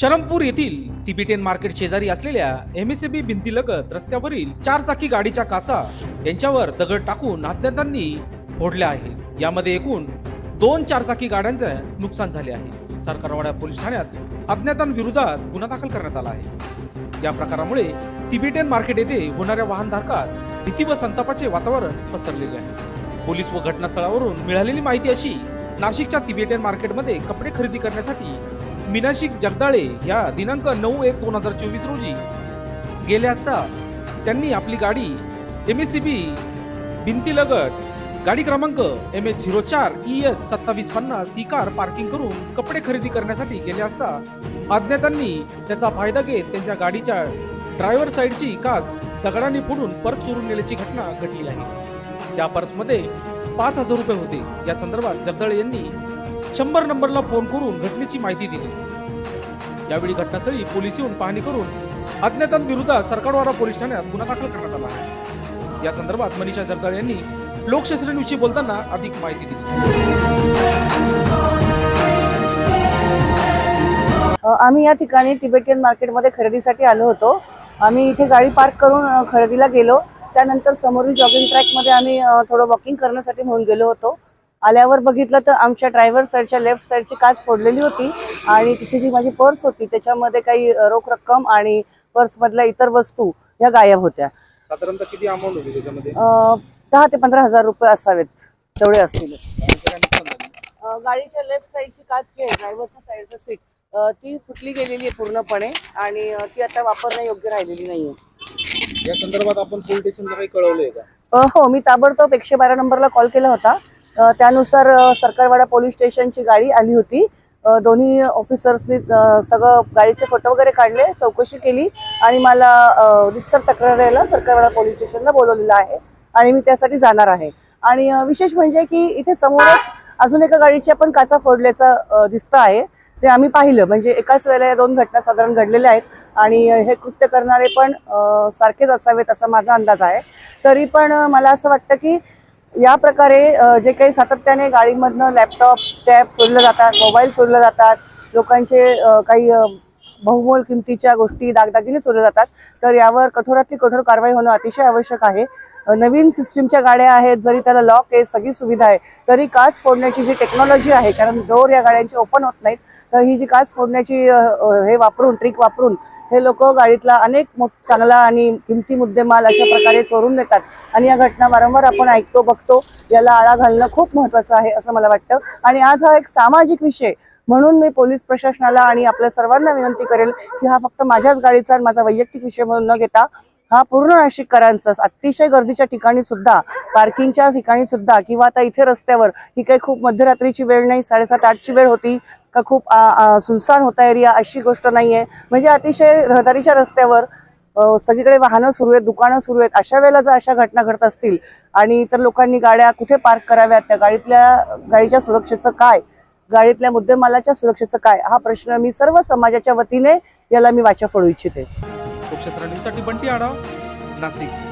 शरमपूर येथील तिबिटेन मार्केट शेजारी असलेल्या एमएसएबी भिंतीलगत रस्त्यावरील चार चाकी गाडीच्या काचा यांच्यावर दगड टाकून अज्ञातांनी फोडल्या आहेत. यामध्ये एकूण दोन चार चाकी गाड्यांचे नुकसान झाले आहे. सरकारवाडा पोलीस ठाण्यात अज्ञातांविरोधात गुन्हा दाखल करण्यात आला आहे. या प्रकारामुळे तिबेटियन मार्केट येथे होणाऱ्या वाहनधारकात भीती व संतापाचे वातावरण पसरलेले आहे. पोलीस व घटनास्थळावरून मिळालेली माहिती अशी नाशिकच्या तिबेटियन मार्केटमध्ये कपडे खरेदी करण्यासाठी मीनाशिक जगदाळे या दिनांक नऊ एक दोन हजार चोवीस रोजी गेले असता त्यांनी आपली गाडी एम एस सी बी भिंतीलगत गाडी क्रमांक एम एच झिरो चार ई एच सत्तावीस पन्नास ही कार पार्किंग करून कपडे खरेदी करण्यासाठी गेले असता अज्ञातांनी त्याचा फायदा घेत त्यांच्या गाडीच्या ड्रायव्हर साईडची काच दगडाने फोडून परत चोरून नेल्याची घटना घडली आहे. त्या पर्समध्ये पाच हजार रुपये होते. या संदर्भात जगदाळे यांनी शंभर नंबरला फोन करून घटनेची माहिती दिली. यावेळी घटनास्थळी पोलीस येऊन पाहणी करून अज्ञातांविरुद्ध सरकारवाडा पोलीस ठाण्यात गुन्हा दाखल करण्यात आला या संदर्भात मनीषा जगदाळ यांनी लोकशास्त्रींविषयी बोलताना अधिक माहिती दिली. आम्ही या ठिकाणी तिबेटियन मार्केटमध्ये खरेदीसाठी आलो होतो. आम्ही इथे गाडी पार्क करून खरेदीला गेलो. त्यानंतर समोरील जॉगिंग ट्रॅकमध्ये आम्ही थोडं वॉकिंग करण्यासाठी म्हणून गेलो होतो. आल्यावर बघितलं तर आमच्या ड्रायव्हर साईडच्या लेफ्ट साईडची काच फोडलेली होती. आणि तिथे जी माझी पर्स होती त्याच्यामध्ये काही रोख रक्कम आणि पर्समधल्या इतर वस्तू या गायब होत्या. साधारणतः किती अमाऊंट होती त्याच्यामध्ये? अ, दहा ते पंधरा हजार रुपये असावेत. तेवढे असतील. अ, गाडीच्या लेफ्ट साईडची काच जी आहे ड्रायव्हरच्या साईडचं सीट अ, ती फुटली गेलेली आहे पूर्णपणे आणि अ, ती आता वापरण्या योग्य राहिलेली नाहीये या संदर्भात आपण पोलीस स्टेशनला काही कळवलंय का? हो मी ताबडतोब एकशे बारा नंबरला कॉल केला होता. त्यानुसार सरकारवाडा पोलीस स्टेशनची गाडी आली होती. दोन्ही ऑफिसर्सनी सगळं गाडीचे फोटो वगैरे काढले चौकशी केली आणि मला रितसर तक्रार द्यायला सरकारवाडा पोलीस स्टेशनला बोलवलेलं आहे आणि मी त्यासाठी जाणार आहे. आणि विशेष म्हणजे की इथे समोरच अजून एका गाडीची आपण काचा फोडल्याचं दिसतं आहे. ते आम्ही पाहिलं. म्हणजे एकाच वेळेला या दोन घटना साधारण घडलेल्या आहेत आणि हे कृत्य करणारे पण सारखेच असावेत असा माझा अंदाज आहे. तरी पण मला असं वाटतं की या प्रकारे जे काही सातत्याने गाडीमधनं लॅपटॉप टॅब चोरले जातात मोबाईल चोरले जातात लोकांचे काही बहुमोल किमतीच्या गोष्टी दागदागिने चोरल्या जातात. तर यावर कठोरातली कठोर कारवाई होणं अतिशय आवश्यक आहे. नवीन सिस्टीमच्या गाड्या आहेत जरी त्याला लॉक आहे सगळी सुविधा आहे तरी काच फोडण्याची जी टेक्नॉलॉजी आहे कारण डोर या गाड्यांचे ओपन होत नाहीत तर ही जी काच फोडण्याची हे वापरून ट्रिक वापरून हे लोक गाडीतला अनेक चांगला आणि किमती मुद्देमाल अशा प्रकारे चोरून नेतात आणि या घटना वारंवार आपण ऐकतो बघतो याला आळा घालणं खूप महत्वाचं आहे असं मला वाटतं. आणि आज हा एक सामाजिक विषय म्हणून मी पोलीस प्रशासनाला आणि आपल्या सर्वांना विनंती करेल की हा फक्त माझ्याच गाडीचा आणि माझा वैयक्तिक विषय म्हणून न घेता हा पूर्ण नाशिककरांचा अतिशय गर्दीच्या ठिकाणी सुद्धा पार्किंगच्या ठिकाणी सुद्धा किंवा आता इथे रस्त्यावर ही काही खूप मध्यरात्रीची वेळ नाही साडेसात आठची वेळ होती का खूप सुनसान होता एरिया अशी गोष्ट नाहीये. म्हणजे अतिशय रहदारीच्या रस्त्यावर सगळीकडे वाहनं सुरू आहेत दुकानं सुरू आहेत अशा वेळेला जर अशा घटना घडत असतील आणि इतर लोकांनी गाड्या कुठे पार्क कराव्यात त्या गाडीतल्या गाडीच्या सुरक्षेचं काय गाडीतल्या मुद्देमालाच्या सुरक्षेचं काय? हा प्रश्न मी सर्व समाजाच्या वतीने याला मी वाचा फोडू इच्छिते. बंटी आढाव नाशिक.